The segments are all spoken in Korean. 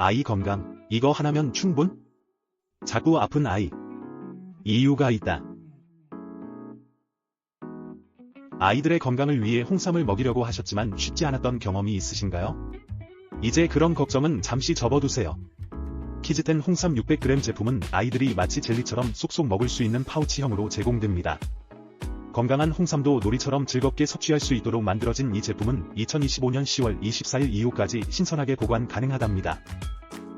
아이 건강, 이거 하나면 충분? 자꾸 아픈 아이. 이유가 있다. 아이들의 건강을 위해 홍삼을 먹이려고 하셨지만 쉽지 않았던 경험이 있으신가요? 이제 그런 걱정은 잠시 접어두세요. 키즈텐 홍삼 600g 제품은 아이들이 마치 젤리처럼 쏙쏙 먹을 수 있는 파우치형으로 제공됩니다. 건강한 홍삼도 놀이처럼 즐겁게 섭취할 수 있도록 만들어진 이 제품은 2025년 10월 24일 이후까지 신선하게 보관 가능하답니다.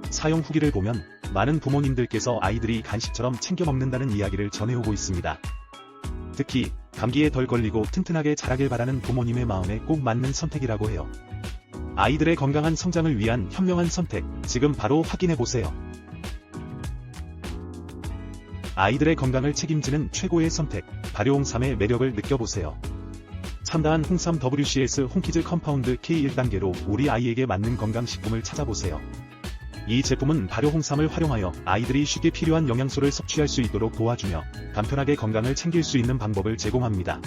사용 후기를 보면 많은 부모님들께서 아이들이 간식처럼 챙겨 먹는다는 이야기를 전해오고 있습니다. 특히 감기에 덜 걸리고 튼튼하게 자라길 바라는 부모님의 마음에 꼭 맞는 선택이라고 해요. 아이들의 건강한 성장을 위한 현명한 선택, 지금 바로 확인해보세요. 아이들의 건강을 책임지는 최고의 선택, 발효홍삼의 매력을 느껴보세요. 첨다한 홍삼 WCS 홍키즈 컴파운드 K 1단계로 우리 아이에게 맞는 건강식품을 찾아보세요. 이 제품은 발효홍삼을 활용하여 아이들이 쉽게 필요한 영양소를 섭취할 수 있도록 도와주며 간편하게 건강을 챙길 수 있는 방법을 제공합니다.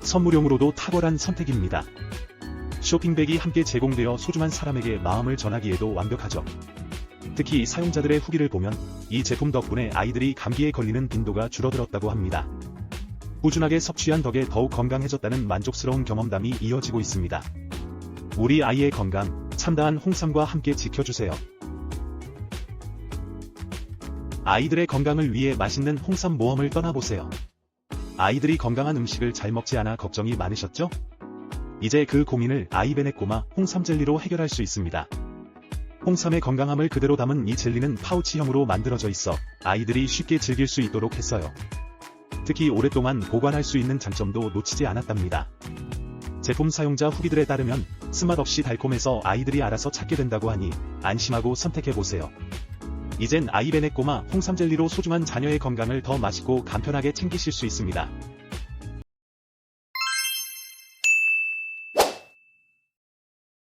선물용으로도 탁월한 선택입니다. 쇼핑백이 함께 제공되어 소중한 사람에게 마음을 전하기에도 완벽하죠. 특히 사용자들의 후기를 보면 이 제품 덕분에 아이들이 감기에 걸리는 빈도가 줄어들었다고 합니다. 꾸준하게 섭취한 덕에 더욱 건강해졌다는 만족스러운 경험담이 이어지고 있습니다. 우리 아이의 건강, 참다한 홍삼과 함께 지켜주세요. 아이들의 건강을 위해 맛있는 홍삼 모험을 떠나보세요. 아이들이 건강한 음식을 잘 먹지 않아 걱정이 많으셨죠? 이제 그 고민을 아이벤의 꼬마 홍삼 젤리로 해결할 수 있습니다. 홍삼의 건강함을 그대로 담은 이 젤리는 파우치형으로 만들어져 있어 아이들이 쉽게 즐길 수 있도록 했어요. 특히 오랫동안 보관할 수 있는 장점도 놓치지 않았답니다. 제품 사용자 후기들에 따르면 스맛 없이 달콤해서 아이들이 알아서 찾게 된다고 하니 안심하고 선택해보세요. 이젠 아이벤의 꼬마 홍삼 젤리로 소중한 자녀의 건강을 더 맛있고 간편하게 챙기실 수 있습니다.